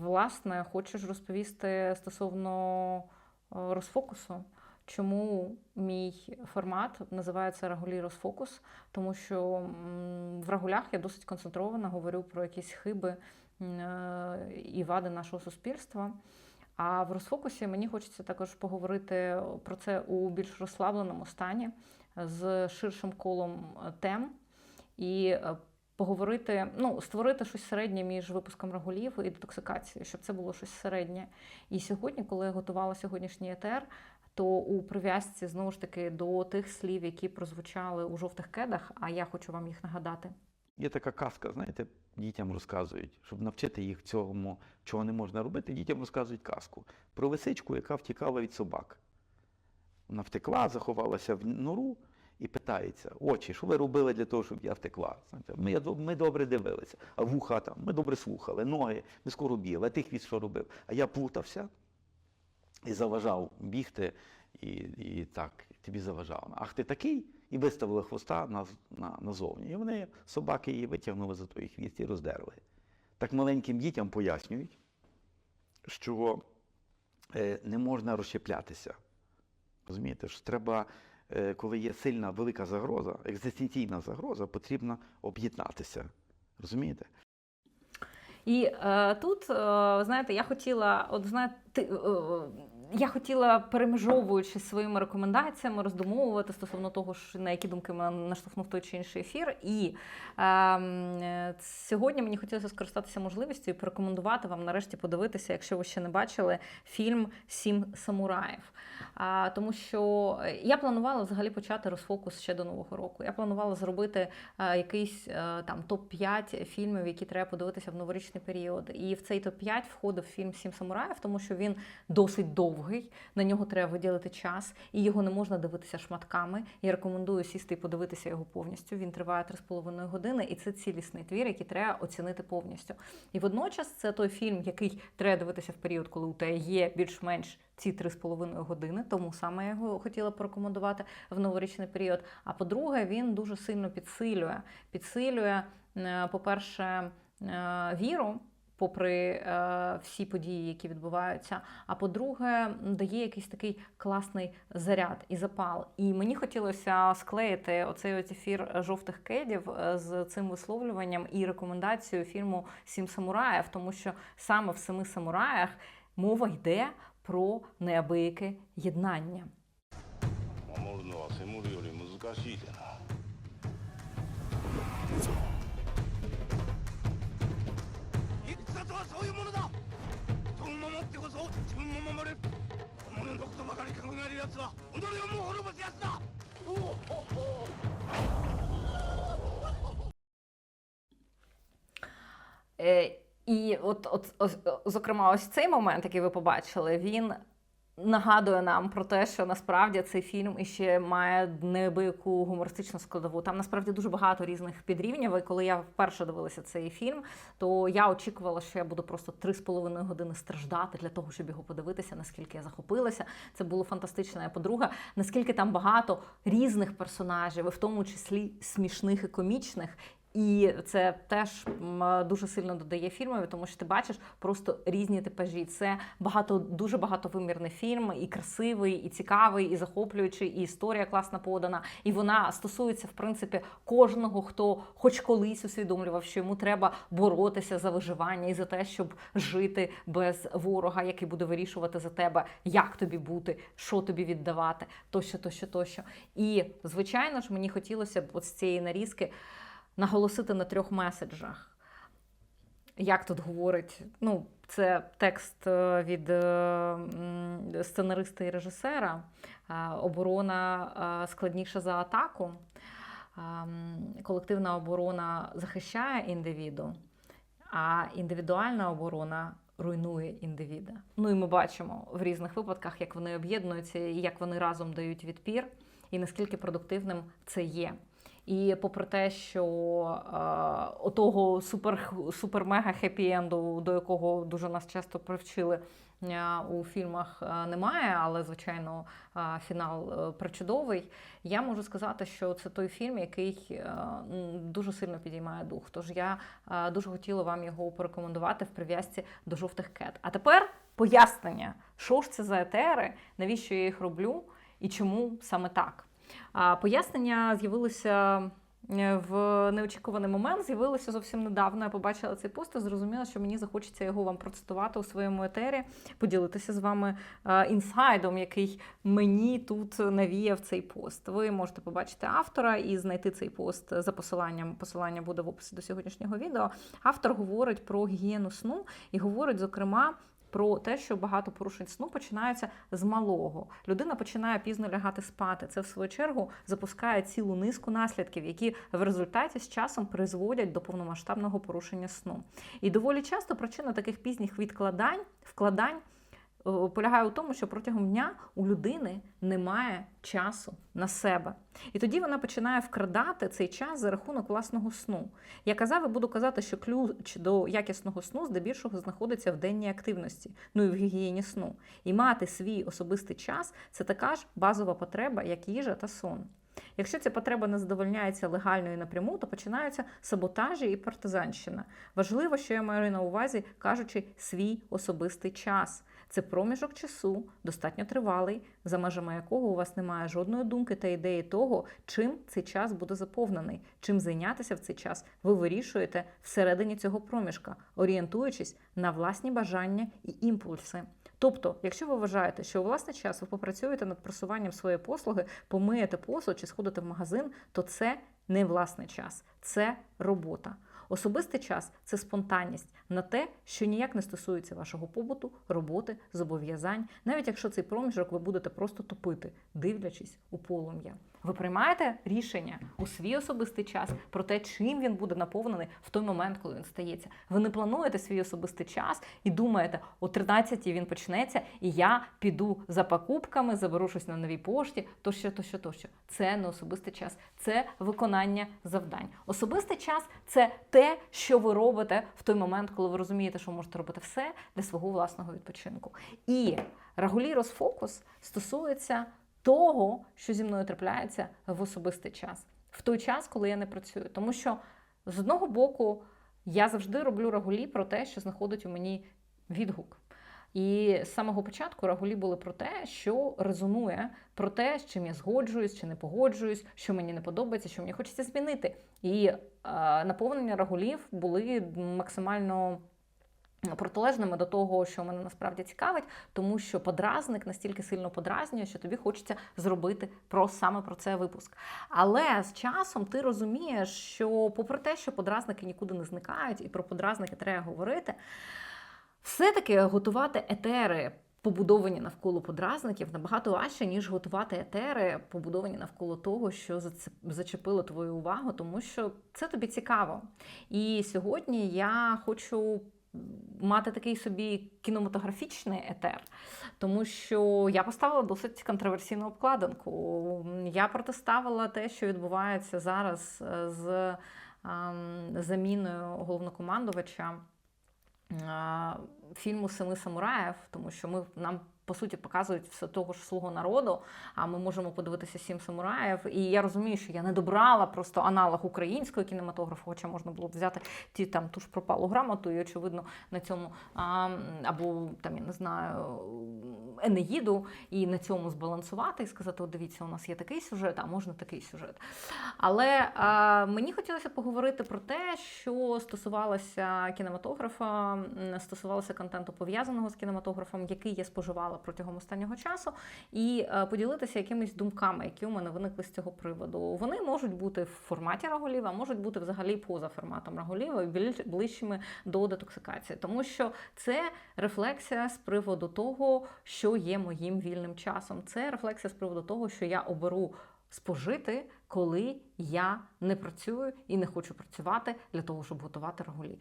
власне, хочеш розповісти стосовно е, розфокусу. Чому мій формат називається Рагулі розфокус? Тому що в рагулях я досить концентровано говорю про якісь хиби е, і вади нашого суспільства. А в розфокусі мені хочеться також поговорити про це у більш розслабленому стані з ширшим колом тем і е, поговорити, ну, створити щось середнє між випуском рагулів і детоксикацією, щоб це було щось середнє. І сьогодні, коли я готувала сьогоднішній етер, то у прив'язці знову ж таки до тих слів, які прозвучали у жовтих кедах, а я хочу вам їх нагадати. Є така казка, знаєте, дітям розказують, щоб навчити їх цьому, чого не можна робити, дітям розказують казку про лисичку, яка втікала від собак. Вона втекла, заховалася в нору і питається: очі, що ви робили для того, щоб я втекла? Ми, ми добре дивилися, а вуха там, ми добре слухали, ноги, ми скоро бігли, а ти хвіст що робив? А я плутався і заважав бігти, і, і так, тобі заважав. Ах, ти такий? І виставили хвоста на, на, назовні. І вони, собаки, її витягнули за той хвіст і роздерли. Так маленьким дітям пояснюють, що е, не можна розщеплятися. Розумієте, що треба, коли є сильна велика загроза, екзистенційна загроза, потрібно об'єднатися. Розумієте? І е, тут, е, знаєте, я хотіла, от знаєте, е, я хотіла, перемежовуючи своїми рекомендаціями, роздумовувати стосовно того, на які думки мене наштовхнув той чи інший ефір. І е, сьогодні мені хотілося скористатися можливістю і порекомендувати вам нарешті подивитися, якщо ви ще не бачили, фільм Сім самураїв. А, тому що я планувала взагалі почати розфокус ще до нового року. Я планувала зробити е, якийсь е, там топ-5 фільмів, які треба подивитися в новорічний період. І в цей топ-5 входив фільм Сім самураїв, тому що він досить довгий. На нього треба виділити час, і його не можна дивитися шматками. Я рекомендую сісти і подивитися його повністю. Він триває 3,5 години, і це цілісний твір, який треба оцінити повністю. І водночас це той фільм, який треба дивитися в період, коли у тебе є більш-менш ці 3,5 години, тому саме я його хотіла порекомендувати в новорічний період. А по-друге, він дуже сильно підсилює. Підсилює, е, по-перше, е, віру Попри е, всі події, які відбуваються. А по-друге, дає якийсь такий класний заряд і запал. І мені хотілося склеїти оцей от ефір жовтих кедів е, з цим висловлюваннам і рекомендацією фільму Сім самураїв, тому що саме в семи самураях мова йде про неабияке єднання. 守るのは攻めるより難しいでな そういうものだ人を守ってこそ自分も守れる己のことばかり考える奴は己をも滅ぼす奴だおお Е, і от, от, ось, зокрема, ось цей момент, який ви побачили, він нагадує нам про те, що насправді цей фільм іще має неабияку гумористичну складову. Там насправді дуже багато різних підрівнів. І коли я вперше дивилася цей фільм, то я очікувала, що я буду просто три з половиною години страждати для того, щоб його подивитися, наскільки я захопилася. Це було фантастично. А по-друге, наскільки там багато різних персонажів, і в тому числі смішних і комічних. І це теж дуже сильно додає фільмові, тому що ти бачиш просто різні типажі. Це багато дуже багатовимірний фільм, і красивий, і цікавий, і захоплюючий, і історія класно подана. І вона стосується, в принципі, кожного, хто хоч колись усвідомлював, що йому треба боротися за виживання і за те, щоб жити без ворога, який буде вирішувати за тебе, як тобі бути, що тобі віддавати, тощо, тощо, тощо. І звичайно ж, мені хотілося б от з цієї нарізки наголосити на трьох меседжах. Як тут говорить, ну, це текст е, від е, сценариста і режисера. Е, Оборона складніша за атаку. Е, Колективна оборона захищає індивіду, а індивідуальна оборона руйнує індивіда. Ну і ми бачимо в різних випадках, як вони об'єднуються і як вони разом дають відпір, і наскільки продуктивним це є. І попри те, що е, отого супер супер мега хеппі енду, до якого дуже нас часто привчили е, у фільмах, е, немає, але звичайно е, фінал е, причудовий. Я можу сказати, що це той фільм, який дуже сильно підіймає дух. Тож я дуже хотіла вам його порекомендувати в прив'язці до жовтих кет. А тепер пояснення, що ж це за етери, навіщо я їх роблю і чому саме так. А пояснення з'явилося е, в неочікуваний момент, з'явилося зовсім недавно. Я побачила цей пост і зрозуміла, що мені захочеться його вам процитувати у своєму етері, поділитися з вами е, інсайдом, який мені тут навіяв цей пост. Ви можете побачити автора і знайти цей пост за посиланням. Посилання буде в описі до сьогоднішнього відео. Автор говорить про гігієну сну і говорить, зокрема. Про те, що багато порушень сну починаються з малого. Людина починає пізно лягати спати. Це в свою чергу запускає цілу низку наслідків, які в результаті з часом призводять до повномасштабного порушення сну. І доволі часто причина таких пізніх відкладань, вкладань полягає у тому, що протягом дня у людини немає часу на себе. І тоді вона починає вкрадати цей час за рахунок власного сну. Я казав і буду казати, що ключ до якісного сну здебільшого знаходиться в денній активності, ну і в гігієні сну. І мати свій особистий час це така ж базова потреба, як їжа та сон. Якщо ця потреба не задовольняється легально і напряму, то починаються саботажі і партизанщина. Важливо, що я маю на увазі, кажучи, свій особистий час. Це проміжок часу, достатньо тривалий, за межами якого у вас немає жодної думки та ідеї того, чим цей час буде заповнений, чим зайнятися в цей час. Ви вирішуєте всередині цього проміжка, орієнтуючись на власні бажання і імпульси. Тобто, якщо ви вважаєте, що у власний час ви попрацюєте над просуванням своєї послуги, помиєте посуд чи сходите в магазин, то це не власний час, це робота. Особистий час це спонтанність на те, що ніяк не стосується вашого побуту, роботи, зобов'язань, навіть якщо цей проміжок ви будете просто топити, дивлячись у полум'я. Ви приймаєте рішення у свій особистий час про те, чим він буде наповнений в той момент, коли він стається. Ви не плануєте свій особистий час і думаєте, о 13-й він почнеться, і я піду за покупками, заберу щось на новій пошті, тощо, тощо, тощо. Це не особистий час, це виконання завдань. Особистий час це те, що ви робите в той момент, коли ви розумієте, що ви можете робити все для свого власного відпочинку. І Рагулі фокус стосується того, що зі мною трапляється в особистий час, в той час, коли я не працюю. Тому що з одного боку я завжди роблю регулі про те, що знаходить у мені відгук. І з самого початку рагулі були про те, що резонує, про те, з чим я згоджуюсь чи не погоджуюсь, що мені не подобається, що мені хочеться змінити. І е, наповнення рагулів були максимально протилежними до того, що мене насправді цікавить, тому що подразник настільки сильно подразнює, що тобі хочеться зробити про саме про це випуск. Але з часом ти розумієш, що попри те, що подразники нікуди не зникають, і про подразники треба говорити, все-таки готувати етери. Побудовані навколо подразників набагато важче, ніж готувати етери, побудовані навколо того, що зачепило твою увагу, тому що це тобі цікаво. І сьогодні я хочу мати такий собі кінематографічний етер, тому що я поставила досить контроверсійну обкладинку. Я протиставила те, що відбувається зараз з ем, заміною головнокомандувача фільму Семи самураїв, тому що ми нам. По суті, показують все того ж слугу народу, а ми можемо подивитися сім самураїв. І я розумію, що я не добрала просто аналог українського кінематографу, хоча можна було б взяти ті там ту ж пропалу грамоту, і очевидно на цьому а, або там я не знаю Енеїду, і на цьому збалансувати і сказати: от дивіться, у нас є такий сюжет, а можна такий сюжет. Але а, мені хотілося поговорити про те, що стосувалося кінематографа, стосувалося контенту пов'язаного з кінематографом, який я споживала протягом останнього часу, і е, поділитися якимись думками, які у мене виникли з цього приводу. Вони можуть бути в форматі Раголів, а можуть бути взагалі поза форматом Раголів більш- ближчими до детоксикації, тому що це рефлексія з приводу того, що є моїм вільним часом. Це рефлексія з приводу того, що я оберу спожити, коли я не працюю і не хочу працювати для того, щоб готувати рагулі.